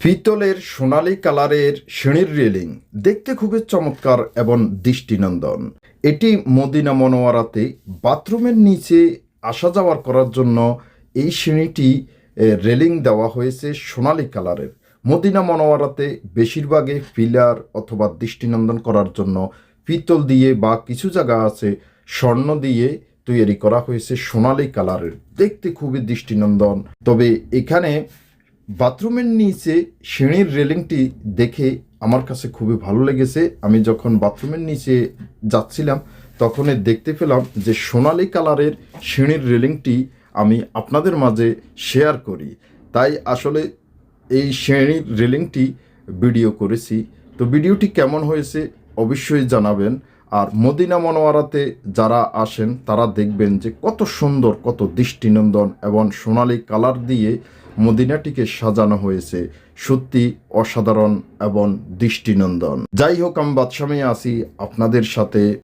পিতলের সোনালী কালারের সিঁড়ির রেলিং দেখতে খুবই চমৎকার এবং দৃষ্টিনন্দন। এটি মদিনা মনোয়ারাতে বাথরুমের নিচে আসা যাওয়ার করার জন্য এই এ, রেলিং দেওয়া হয়েছে সোনালী কালারের। মদিনা মনোয়ারাতে বেশিরভাগে পিলার অথবা দৃষ্টিনন্দন করার জন্য পিতল দিয়ে বা কিছু জায়গা আছে স্বর্ণ দিয়ে তৈরি করা হয়েছে সোনালী কালারের। দেখতে খুবই দৃষ্টিনন্দন। তবে এখানে বাথরুমের নিচে সিঁড়ির রেলিংটি দেখে আমার কাছে খুবই ভালো লেগেছে। আমি যখন বাথরুমের নিচে যাচ্ছিলাম, তখনই দেখতে পেলাম যে সোনালি কালারের সিঁড়ির রেলিংটি আমি আপনাদের মাঝে শেয়ার করি। তাই আসলে এই সিঁড়ির রেলিংটি ভিডিও করেছি। তো ভিডিওটি কেমন হয়েছে অবশ্যই জানাবেন। আর মদিনা মনোয়ারাতে যারা আসেন, তারা দেখবেন যে কত সুন্দর, কত দৃষ্টিনন্দন এবং সোনালি কালার দিয়ে মদিনাটিকে সাজানো হয়েছে। সত্যি অসাধারণ এবং দৃষ্টিনন্দন। যাই হোক, আমি বাদশামে আসি আপনাদের সাথে